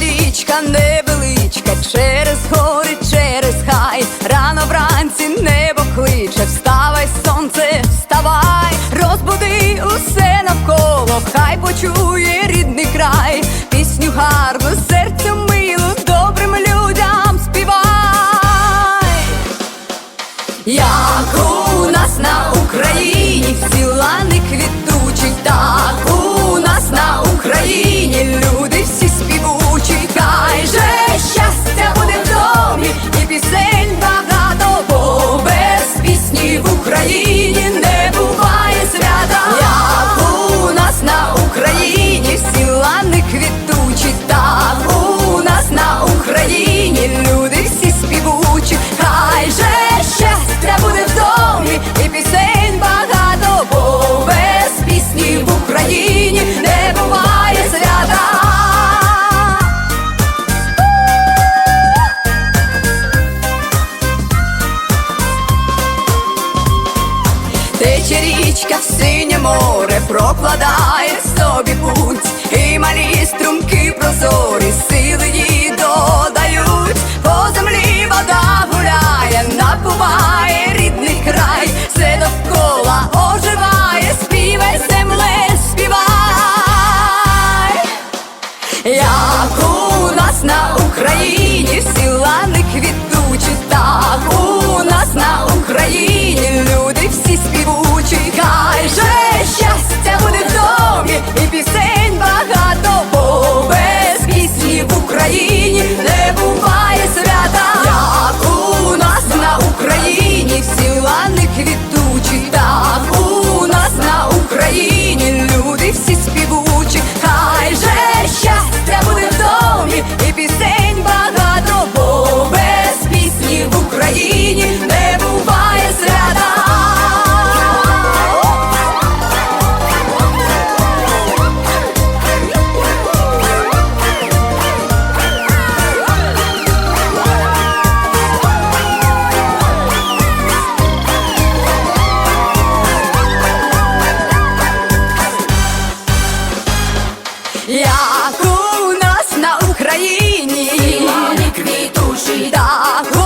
Річка невеличка, через хай почує рідний край, пісню гарну. Тече річка в синє море, прокладає собі путь, і малі струмки прозорі, сили їй додають, по землі вода гуляє, напуває рідний край, все довкола оживає, співай земле, співай, як у нас на Україні сил. Так у нас на Україні, квітучий так.